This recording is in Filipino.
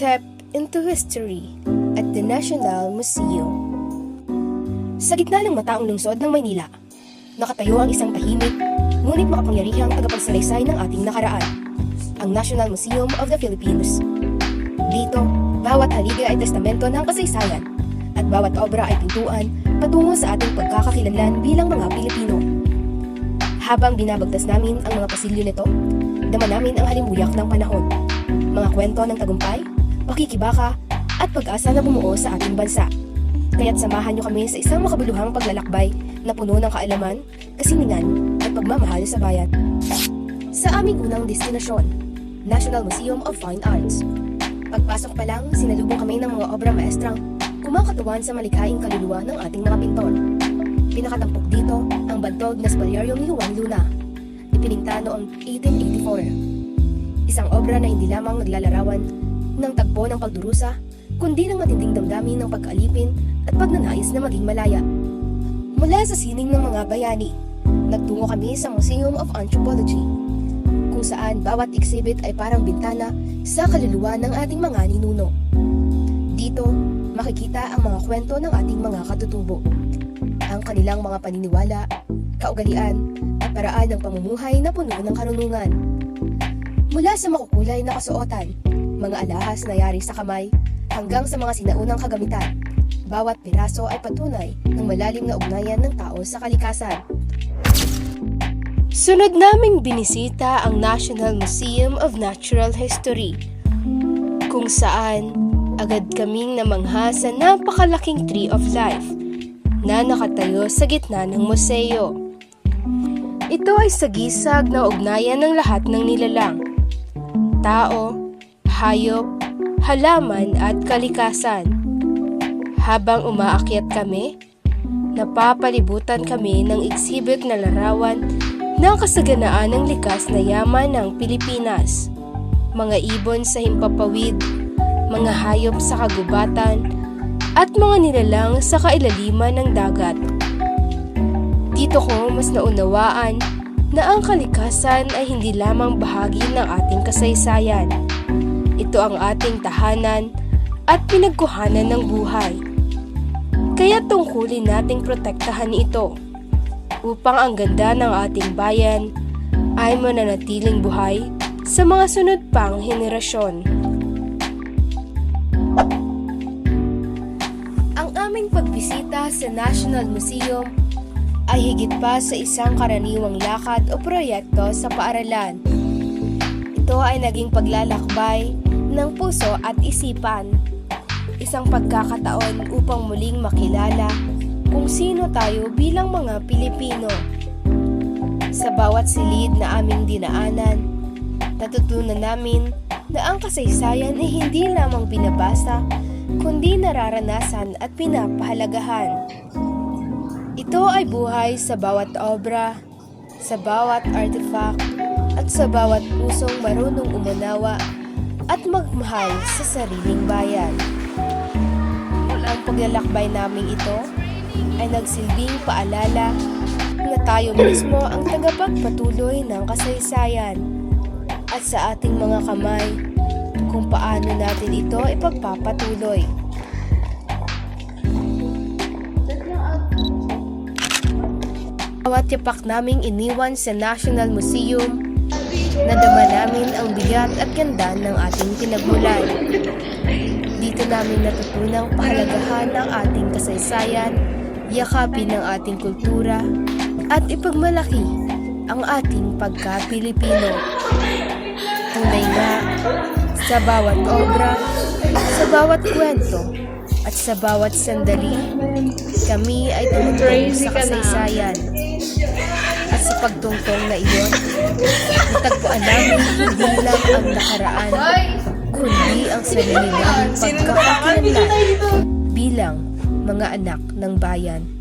step into history at the National Museum. Sa gitna ng mataong lungsod ng Maynila, nakatayo ang isang tahimik ngunit makapangyarihang tagapagsalaysay ng ating nakaraan, ang National Museum of the Philippines. Dito, bawat haligi ay testamento ng kasaysayan at bawat obra ay pintuan patungo sa ating pagkakakilanlan bilang mga Pilipino. Habang binabagtas namin ang mga pasilyo nito, dama namin ang halimbuyak ng panahon, mga kwento ng tagumpay, pakikibaka, at pag-asa na bumuo sa ating bansa. Kaya't samahan niyo kami sa isang makabuluhang paglalakbay na puno ng kaalaman, kasiningan, at pagmamahal sa bayan. Sa aming unang destinasyon, National Museum of Fine Arts. Pagpasok pa lang, sinalubong kami ng mga obra maestrang kumakatuwan sa malikhaing kaluluwa ng ating mga pintor. Pinakatampok dito ang bantog na Spoliarium ni Juan Luna, ipiningta noong 1884. Isang obra na hindi lamang naglalarawan ng tagpo ng pagdurusa, kundi ng matinding damdamin ng pagkaalipin at pagnanais na maging malaya. Mula sa sining ng mga bayani, nagtungo kami sa Museum of Anthropology, kung saan bawat exhibit ay parang bintana sa kaluluwa ng ating mga ninuno. Dito, makikita ang mga kwento ng ating mga katutubo, ang kanilang mga paniniwala, kaugalian, at paraan ng pamumuhay na puno ng karunungan. Mula sa makukulay na kasuotan, mga alahas na yari sa kamay, hanggang sa mga sinaunang kagamitan, bawat piraso ay patunay ng malalim na ugnayan ng tao sa kalikasan. Sunod naming binisita ang National Museum of Natural History, kung saan agad kaming namangha sa napakalaking Tree of Life na nakatayo sa gitna ng museo. Ito ay sagisag na ugnayan ng lahat ng nilalang, tao, hayop, halaman at kalikasan. Habang umaakyat kami, napapalibutan kami ng exhibit na larawan ng kasaganaan ng likas na yaman ng Pilipinas. Mga ibon sa himpapawid, mga hayop sa kagubatan, at mga nilalang sa kailaliman ng dagat. Dito ko mas naunawaan na ang kalikasan ay hindi lamang bahagi ng ating kasaysayan. Ito ang ating tahanan at pinagkuhanan ng buhay. Kaya tungkulin nating protektahan ito upang ang ganda ng ating bayan ay mananatiling buhay sa mga sunod pang henerasyon. Ang aming pagbisita sa National Museum ay higit pa sa isang karaniwang lakad o proyekto sa paaralan. Ito ay naging paglalakbay ng puso at isipan. Isang pagkakataon upang muling makilala kung sino tayo bilang mga Pilipino. Sa bawat silid na aming dinaanan, natutunan namin na ang kasaysayan ay hindi lamang binabasa, kundi nararanasan at pinapahalagahan. Ito ay buhay sa bawat obra, sa bawat artifact, at sa bawat pusong marunong umunawa at magmahal sa sariling bayan. Ang paglalakbay naming ito ay nagsilbing paalala na tayo mismo ang tagapagpatuloy ng kasaysayan at sa ating mga kamay kung paano natin ito ipagpapatuloy. Bawat yapak naming iniwan sa National Museum, nadama namin ang bigat at ganda ng ating pinagmulan. Dito namin natutunang pahalagahan ang ating kasaysayan, yakapin ang ating kultura, at ipagmalaki ang ating pagka-Pilipino. Tunay nga, sa bawat obra, sa bawat kwento, at sa bawat sandali, kami ay tumutong sa kasaysayan. Sa pagtungtong na iyon, natagpuan namin hindi lang ang nakaraan, kundi ang sarili naming pagkakakilanlan bilang mga anak ng bayan.